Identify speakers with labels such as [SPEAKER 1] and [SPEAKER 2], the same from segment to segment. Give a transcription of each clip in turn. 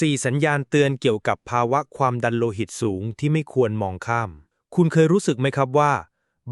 [SPEAKER 1] 4 สัญญาณเตือนเกี่ยวกับภาวะความดันโลหิตสูงที่ไม่ควรมองข้าม คุณเคยรู้สึกไหมครับว่า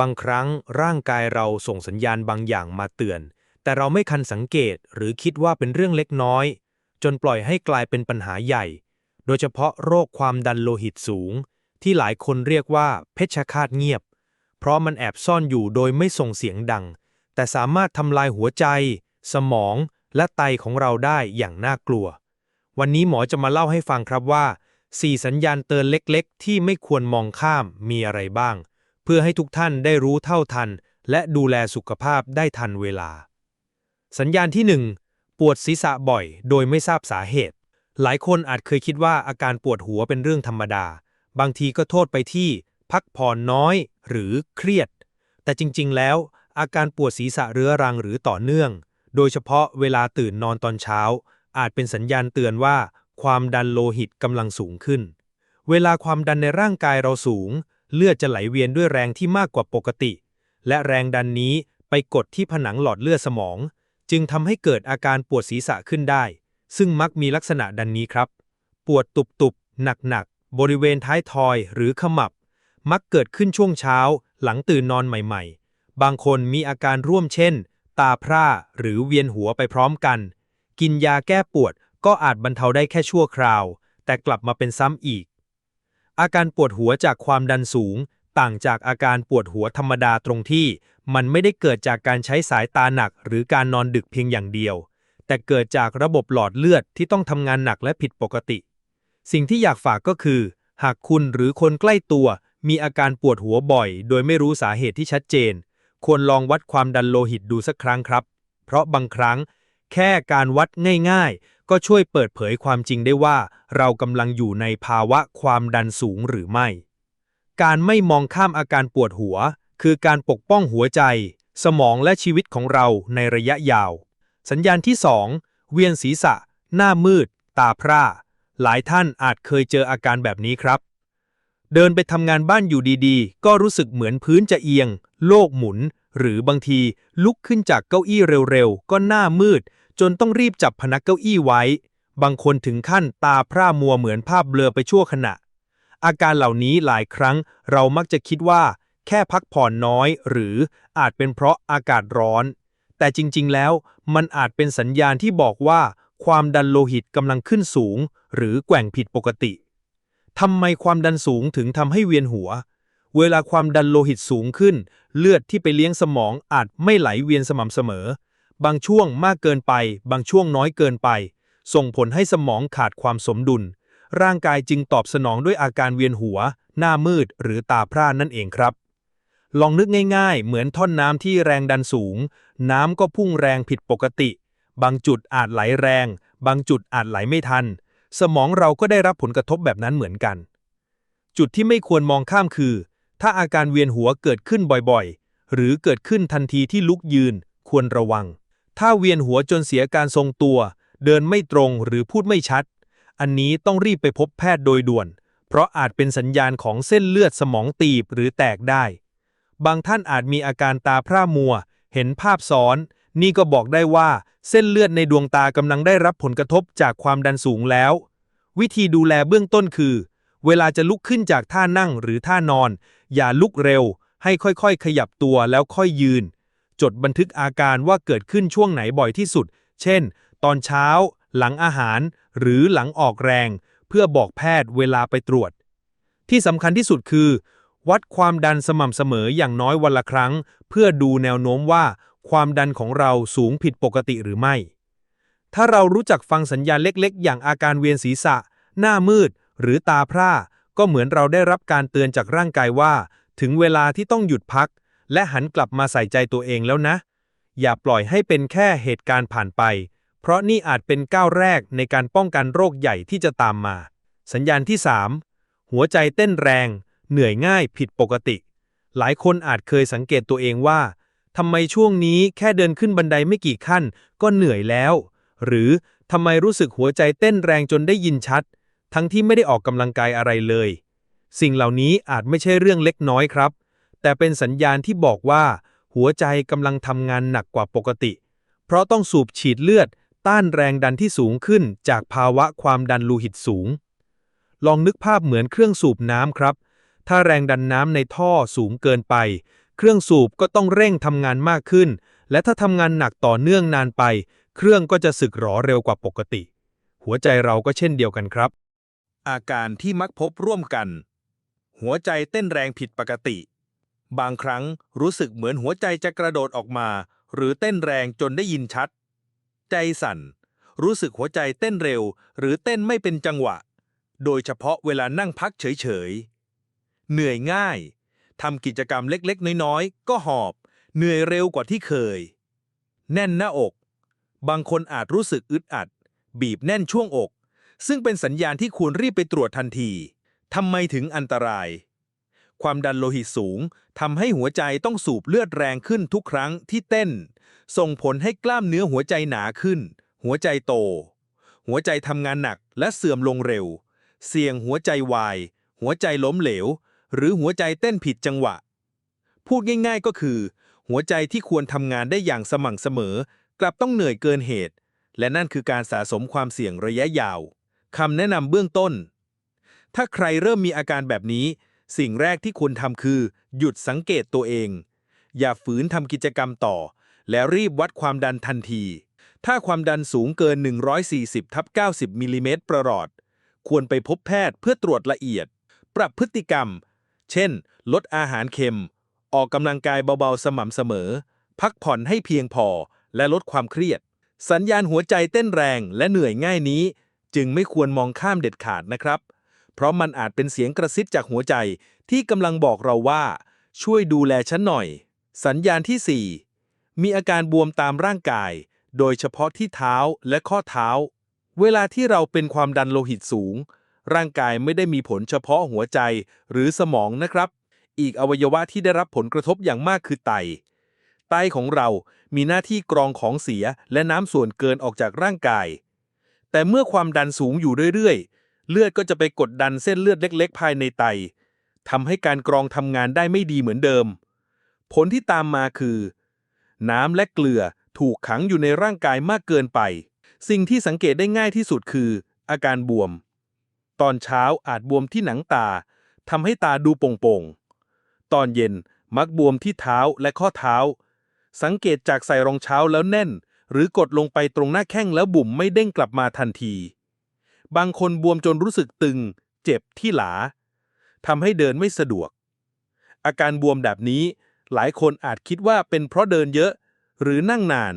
[SPEAKER 1] บางครั้งร่างกายเราส่งสัญญาณบางอย่างมาเตือน แต่เราไม่คันสังเกตหรือคิดว่าเป็นเรื่องเล็กน้อย จนปล่อยให้กลายเป็นปัญหาใหญ่ โดยเฉพาะโรคความดันโลหิตสูง ที่หลายคนเรียกว่าเพชฌฆาตเงียบ เพราะมันแอบซ่อนอยู่โดยไม่ส่งเสียงดัง แต่สามารถทำลายหัวใจ สมอง และไตของเราได้อย่างน่ากลัว วันนี้หมอจะมาเล่าให้ฟังครับว่า 4 สัญญาณเตือนเล็กๆ ที่ไม่ควรมองข้ามมีอะไรบ้าง เพื่อให้ทุกท่านได้รู้เท่าทัน และดูแลสุขภาพได้ทันเวลา สัญญาณที่ 1 ปวดศีรษะบ่อย โดยไม่ทราบสาเหตุ หลายคนอาจเคยคิดว่าอาการปวดหัวเป็นเรื่องธรรมดา บางทีก็โทษไปที่พักผ่อนน้อยหรือเครียด แต่จริง ๆ แล้ว อาการปวดศีรษะเรื้อรังหรือต่อเนื่อง โดยเฉพาะเวลาตื่นนอนตอนเช้า อาจเป็นสัญญาณเตือนว่า ความดันโลหิตกำลังสูงขึ้น เวลาความดันในร่างกายเราสูง เลือดจะไหลเวียนด้วยแรงที่มากกว่าปกติ และแรงดันนี้ไปกดที่ผนังหลอดเลือดสมอง จึงทำให้เกิดอาการปวดศีรษะขึ้นได้ ซึ่งมักมีลักษณะดังนี้ครับ ปวดตุบๆ หนักๆ บริเวณท้ายทอยหรือขมับ มักเกิดขึ้นช่วงเช้า หลังตื่นนอนใหม่ ๆ บางคนมีอาการร่วมเช่น ตาพร่าหรือเวียนหัวไปพร้อมกัน กินยาแก้ปวดก็อาจบรรเทาได้แค่ชั่วคราว แต่กลับมาเป็นซ้ำอีก อาการปวดหัวจากความดันสูง ต่างจากอาการปวดหัวธรรมดาตรงที่ มันไม่ได้เกิดจากการใช้สายตาหนักหรือการนอนดึกเพียงอย่างเดียว แต่เกิดจากระบบหลอดเลือดที่ต้องทำงานหนักและผิดปกติ สิ่งที่อยากฝากก็คือ หากคุณหรือคนใกล้ตัว มีอาการปวดหัวบ่อย โดยไม่รู้สาเหตุที่ชัดเจน ควรลองวัดความดันโลหิตดูสักครั้งครับ เพราะบางครั้ง แค่การวัดง่ายๆ ก็ช่วยเปิดเผยความจริงได้ว่า เรากำลังอยู่ในภาวะความดันสูงหรือไม่ การไม่มองข้ามอาการปวดหัว คือการปกป้องหัวใจ สมองและชีวิตของเราในระยะยาว สัญญาณที่ 2 เวียนศีรษะ หน้ามืด ตาพร่า หลายท่านอาจเคยเจออาการแบบนี้ครับ เดินไปทำงานบ้านอยู่ดีๆ ก็รู้สึกเหมือนพื้นจะเอียง โลกหมุน หรือบางทีลุกขึ้นจากเก้าอี้เร็วๆ ก็หน้ามืด จนต้องรีบจับพนักเก้าอี้ไว้ บางคนถึงขั้นตาพร่ามัวเหมือนภาพเบลอไปชั่วขณะ อาการเหล่านี้หลายครั้งเรามักจะคิดว่า แค่พักผ่อนน้อย หรืออาจเป็นเพราะอากาศร้อน แต่จริงๆแล้วมันอาจเป็นสัญญาณที่บอกว่า ความดันโลหิตกำลังขึ้นสูง หรือแกว่งผิดปกติ ทำไมความดันสูงถึงทำให้เวียนหัว เวลาความดันโลหิตสูงขึ้น เลือดที่ไปเลี้ยงสมองอาจไม่ไหลเวียนสม่ำเสมอ บางช่วงมากเกินไป บางช่วงน้อยเกินไป ส่งผลให้สมองขาดความสมดุล ร่างกายจึงตอบสนองด้วยอาการเวียนหัว หน้ามืดหรือตาพร่านั่นเองครับ ลองนึกง่าย ๆ เหมือนท่อนน้ำที่แรงดันสูง น้ำก็พุ่งแรงผิดปกติ บางจุดอาจไหลแรง บางจุดอาจไหลไม่ทัน สมองเราก็ได้รับผลกระทบแบบนั้นเหมือนกัน จุดที่ไม่ควรมองข้ามคือ ถ้าอาการเวียนหัวเกิดขึ้นบ่อยๆ หรือเกิดขึ้นทันทีที่ลุกยืน ควรระวัง ถ้าเวียนหัวจนเสียการทรงตัว เดินไม่ตรงหรือพูดไม่ชัด อันนี้ต้องรีบไปพบแพทย์โดยด่วน เพราะอาจเป็นสัญญาณของเส้นเลือดสมองตีบหรือแตกได้ บางท่านอาจมีอาการตาพร่ามัว เห็นภาพซ้อน นี่ก็บอกได้ว่าเส้นเลือดในดวงตากำลังได้รับผลกระทบจากความดันสูงแล้ว วิธีดูแลเบื้องต้นคือ เวลาจะลุกขึ้นจากท่านั่งหรือท่านอน อย่าลุกเร็ว ให้ค่อยๆ ขยับตัวแล้วค่อยยืน จดบันทึกอาการว่าเกิดขึ้นช่วงไหนบ่อยที่สุด เช่น ตอนเช้า หลังอาหาร หรือหลังออกแรง เพื่อบอกแพทย์เวลาไปตรวจ ที่สำคัญที่สุดคือ วัดความดันสม่ำเสมออย่างน้อยวันละครั้ง เพื่อดูแนวโน้มว่า ความดันของเราสูงผิดปกติหรือไม่ ถ้าเรารู้จักฟังสัญญาณเล็กๆ อย่างอาการเวียนศีรษะ หน้ามืด หรือตาพร่า ก็เหมือนเราได้รับการเตือนจากร่างกายว่า ถึงเวลาที่ต้องหยุดพัก และหันกลับมาใส่ใจตัวเองแล้วนะ อย่าปล่อยให้เป็นแค่เหตุการณ์ผ่านไป เพราะนี่อาจเป็นก้าวแรกในการป้องกันโรคใหญ่ที่จะตามมา สัญญาณที่ 3 หัวใจเต้นแรง เหนื่อยง่ายผิดปกติ หลายคนอาจเคยสังเกตตัวเองว่า ทำไมช่วงนี้แค่เดินขึ้นบันไดไม่กี่ขั้น ก็เหนื่อยแล้ว หรือทำไมรู้สึกหัวใจเต้นแรงจนได้ยินชัด ทั้งที่ไม่ได้ออกกำลังกายอะไรเลย สิ่งเหล่านี้อาจไม่ใช่เรื่องเล็กน้อยครับ แต่เป็นสัญญาณที่บอกว่า หัวใจกำลังทำงานหนักกว่าปกติ เพราะต้องสูบฉีดเลือด ต้านแรงดันที่สูงขึ้น จากภาวะความดันโลหิตสูง ลองนึกภาพเหมือนเครื่องสูบน้ำครับ ถ้าแรงดันน้ำในท่อสูงเกินไป เครื่องสูบก็ต้องเร่งทำงานมากขึ้น และถ้าทำงานหนักต่อเนื่องนานไป เครื่องก็จะสึกหรอเร็วกว่าปกติ หัวใจเราก็เช่นเดียวกันครับ
[SPEAKER 2] อาการที่มักพบร่วมกัน หัวใจเต้นแรงผิดปกติ บางครั้งรู้สึกเหมือนหัวใจจะกระโดดออกมา หรือเต้นแรงจนได้ยินชัด ใจสั่น รู้สึกหัวใจเต้นเร็ว หรือเต้นไม่เป็นจังหวะ โดยเฉพาะเวลานั่งพักเฉยๆเหนื่อยง่าย ทำกิจกรรมเล็กๆ น้อยๆ ก็หอบ เหนื่อยเร็วกว่าที่เคย แน่นหน้าอก บางคนอาจรู้สึกอึดอัด บีบแน่นช่วงอก ซึ่งเป็นสัญญาณที่ควรรีบไปตรวจทันทีทำไมถึงอันตราย ความดันโลหิตสูงทำให้หัวใจต้องสูบเลือดแรงขึ้นทุกครั้งที่เต้น ส่งผลให้กล้ามเนื้อหัวใจหนาขึ้น หัวใจโต หัวใจทำงานหนักและเสื่อมลงเร็ว เสี่ยงหัวใจวาย หัวใจล้มเหลว หรือหัวใจเต้นผิดจังหวะ พูดง่ายๆก็คือ หัวใจที่ควรทำงานได้อย่างสม่ำเสมอ กลับต้องเหนื่อยเกินเหตุ และนั่นคือการสะสมความเสี่ยงระยะยาวคำแนะนำเบื้องต้น ถ้าใครเริ่มมีอาการแบบนี้ สิ่งแรกที่ควรทำคือ หยุดสังเกตตัวเอง อย่าฝืนทำกิจกรรมต่อ และรีบวัดความดันทันที ถ้าความดันสูงเกิน 140ทับ90มิลลิเมตรประหลอด ควรไปพบแพทย์เพื่อตรวจละเอียด ปรับพฤติกรรม เช่น ลดอาหารเค็ม ออกกำลังกายเบาๆสม่ำเสมอ พักผ่อนให้เพียงพอ และลดความเครียด สัญญาณหัวใจเต้นแรงและเหนื่อยง่ายนี้ จึงไม่ควรมองข้ามเด็ดขาดนะครับ เพราะมันอาจเป็นเสียงกระซิบจากหัวใจที่กำลังบอกเราว่า ช่วยดูแลฉันหน่อย สัญญาณที่ 4 มีอาการบวมตามร่างกาย โดยเฉพาะที่เท้าและข้อเท้า เวลาที่เราเป็นความดันโลหิตสูง ร่างกายไม่ได้มีผลเฉพาะหัวใจหรือสมองนะครับ อีกอวัยวะที่ได้รับผลกระทบอย่างมากคือไต ไตของเรามีหน้าที่กรองของเสียและน้ำส่วนเกินออกจากร่างกาย แต่เมื่อความดันสูงอยู่เรื่อยๆ เลือดก็จะไปกดดันเส้นเลือดเล็ก ๆ ภายในไตทำให้การกรองทำงานได้ไม่ดีเหมือนเดิม ผลที่ตามมาคือ น้ำและเกลือถูกขังอยู่ในร่างกายมากเกินไป สิ่งที่สังเกตได้ง่ายที่สุดคือ อาการบวม ตอนเช้าอาจบวมที่หนังตาทำให้ตาดูโป่งๆ ตอนเย็นมักบวมที่เท้าและข้อเท้า สังเกตจากใส่รองเท้าแล้วแน่น หรือกดลงไปตรงหน้าแข้งแล้วบุ่มไม่เด้งกลับมาทันที บางคนบวมจนรู้สึกตึง เจ็บที่หลาทำให้เดินไม่สะดวก อาการบวมแบบนี้ หลายคนอาจคิดว่าเป็นเพราะเดินเยอะ หรือนั่งนาน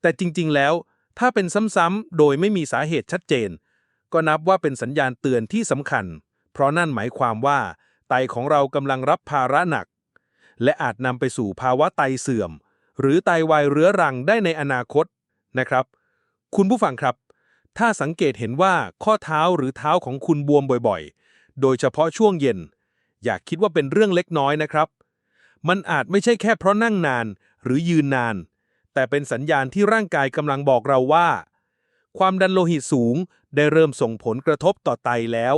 [SPEAKER 2] แต่จริงๆแล้ว ถ้าเป็นซ้ำๆโดยไม่มีสาเหตุชัดเจน ก็นับว่าเป็นสัญญาณเตือนที่สำคัญ เพราะนั่นหมายความว่า ไตของเรากำลังรับภาระหนัก และอาจนำไปสู่ภาวะไตเสื่อม หรือไตวายเรื้อรังได้ในอนาคตนะครับ คุณผู้ฟังครับ ถ้าสังเกตเห็นว่าข้อเท้าหรือเท้าของคุณบวมบ่อยๆ โดยเฉพาะช่วงเย็น อย่าคิดว่าเป็นเรื่องเล็กน้อยนะครับ มันอาจไม่ใช่แค่เพราะนั่งนานหรือยืนนาน แต่เป็นสัญญาณที่ร่างกายกำลังบอกเราว่า ความดันโลหิตสูง ได้เริ่มส่งผลกระทบต่อไตแล้ว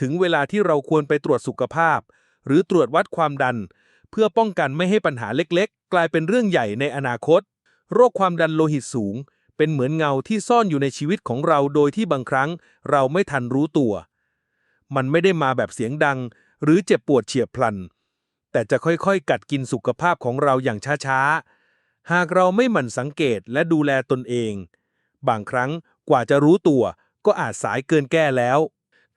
[SPEAKER 2] ถึงเวลาที่เราควรไปตรวจสุขภาพ หรือตรวจวัดความดัน เพื่อป้องกันไม่ให้ปัญหาเล็กๆ กลายเป็นเรื่องใหญ่ในอนาคต โรคความดันโลหิตสูง เป็นเหมือนเงาที่ซ่อนอยู่ในชีวิตของเราโดยที่บางครั้งเราไม่ทันรู้ตัว มันไม่ได้มาแบบเสียงดัง หรือเจ็บปวดเฉียบพลัน แต่จะค่อยๆ กัดกินสุขภาพของเราอย่างช้าๆ หากเราไม่หมั่นสังเกตและดูแลตนเอง บางครั้งกว่าจะรู้ตัว ก็อาจสายเกินแก้แล้ว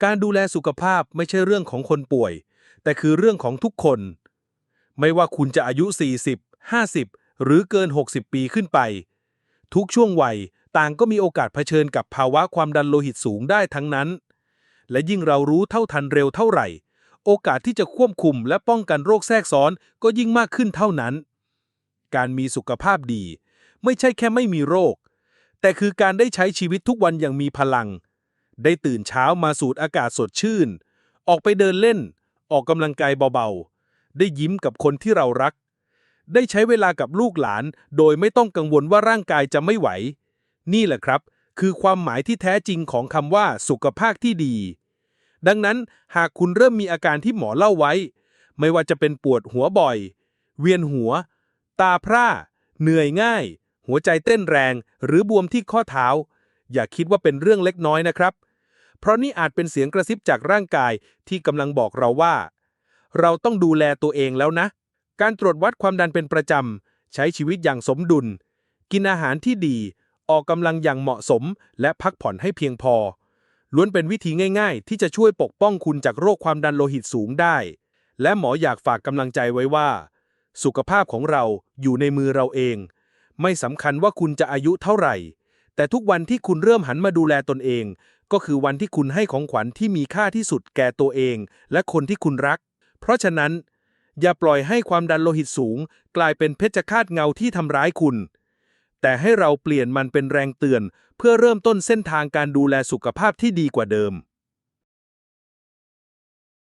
[SPEAKER 2] การดูแลสุขภาพไม่ใช่เรื่องของคนป่วย แต่คือเรื่องของทุกคน ไม่ว่าคุณจะอายุ 40 50 หรือเกิน 60 ปีขึ้นไป ทุกช่วงวัยต่างก็มีโอกาสเผชิญกับภาวะความดันโลหิตสูงได้ทั้งนั้น และยิ่งเรารู้เท่าทันเร็วเท่าไหร่ โอกาสที่จะควบคุมและป้องกันโรคแทรกซ้อนก็ยิ่งมากขึ้นเท่านั้น การมีสุขภาพดี ไม่ใช่แค่ไม่มีโรค แต่คือการได้ใช้ชีวิตทุกวันอย่างมีพลัง ได้ตื่นเช้ามาสูดอากาศสดชื่น ออกไปเดินเล่น ออกกำลังกายเบาๆ ได้ยิ้มกับคนที่เรารัก ได้ใช้เวลากับลูกหลาน โดยไม่ต้องกังวลว่าร่างกายจะไม่ไหว นี่แหละครับ คือความหมายที่แท้จริงของคำว่าสุขภาพที่ดี ดังนั้นหากคุณเริ่มมีอาการที่หมอเล่าไว้ ไม่ว่าจะเป็นปวดหัวบ่อย เวียนหัว ตาพร่า เหนื่อยง่าย หัวใจเต้นแรง หรือบวมที่ข้อเท้า อย่าคิดว่าเป็นเรื่องเล็กน้อยนะครับ เพราะนี่อาจเป็นเสียงกระซิบจากร่างกายที่กำลังบอกเราว่า เราต้องดูแลตัวเองแล้วนะ การตรวจวัดความดันเป็นประจำ ใช้ชีวิตอย่างสมดุล กินอาหารที่ดี ออกกำลังอย่างเหมาะสม และพักผ่อนให้เพียงพอ ล้วนเป็นวิธีง่าย ๆ ที่จะช่วยปกป้องคุณจากโรคความดันโลหิตสูงได้ และหมออยากฝากกำลังใจไว้ว่า สุขภาพของเราอยู่ในมือเราเอง ไม่สำคัญว่าคุณจะอายุเท่าไหร่ แต่ทุกวันที่คุณเริ่มหันมาดูแลตนเอง ก็คือวันที่คุณให้ของขวัญที่มีค่าที่สุดแก่ตัวเอง และคนที่คุณรัก เพราะฉะนั้น อย่าปล่อยให้ความดันโลหิตสูง กลายเป็นเพชฌฆาตเงาที่ทำร้ายคุณ แต่ให้เราเปลี่ยนมันเป็นแรงเตือน เพื่อเริ่มต้นเส้นทางการดูแลสุขภาพที่ดีกว่าเดิม